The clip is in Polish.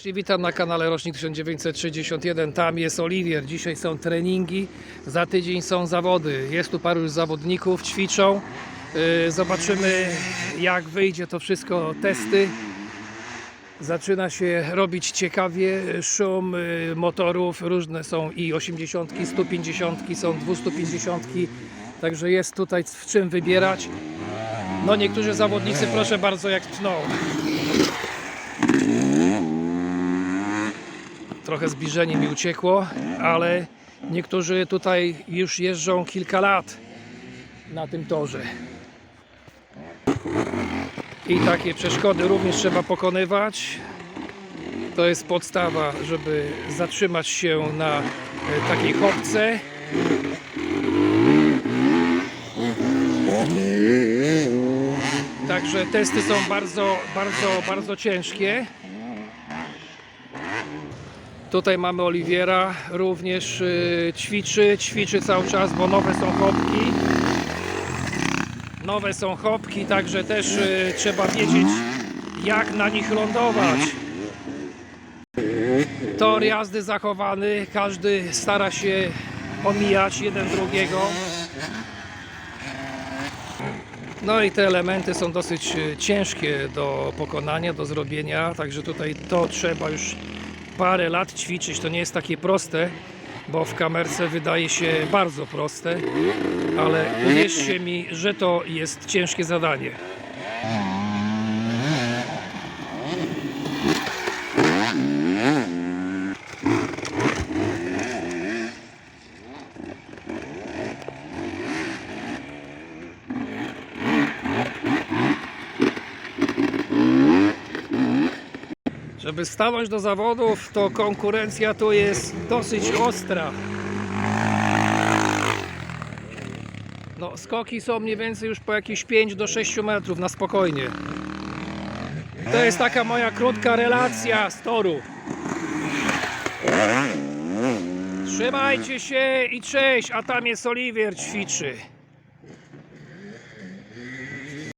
serdecznie witam na kanale Rocznik 1961. Tam jest Oliwier. Dzisiaj są treningi, za tydzień są zawody. Jest tu paru już zawodników, ćwiczą. Yy, Zobaczymy jak wyjdzie to wszystko, testy. Zaczyna się robić ciekawie, szum y, motorów, różne są i 80, 150, są 250, także jest tutaj w czym wybierać. No niektórzy zawodnicy, proszę bardzo, jak tną. Trochę zbliżenie mi uciekło, ale niektórzy tutaj już jeżdżą kilka lat na tym torze. I takie przeszkody również trzeba pokonywać. To jest podstawa, żeby zatrzymać się na e, takiej chopce. Także testy są bardzo, bardzo, bardzo ciężkie. Tutaj mamy Oliwiera, również y, ćwiczy, ćwiczy cały czas, bo nowe są chopki. Nowe są chopki, także też y, trzeba wiedzieć jak na nich lądować. Tor jazdy zachowany, każdy stara się omijać jeden drugiego. No i te elementy są dosyć y, ciężkie do pokonania, do zrobienia, także tutaj to trzeba już parę lat ćwiczyć. To nie jest takie proste, bo w kamerce wydaje się bardzo proste, ale uwierzcie mi, że to jest ciężkie zadanie. Żeby stanąć do zawodów, to konkurencja tu jest dosyć ostra. No, skoki są mniej więcej już po jakieś 5 do 6 metrów na spokojnie. To jest taka moja krótka relacja z toru. Trzymajcie się i cześć, a tam jest Oliwier ćwiczy.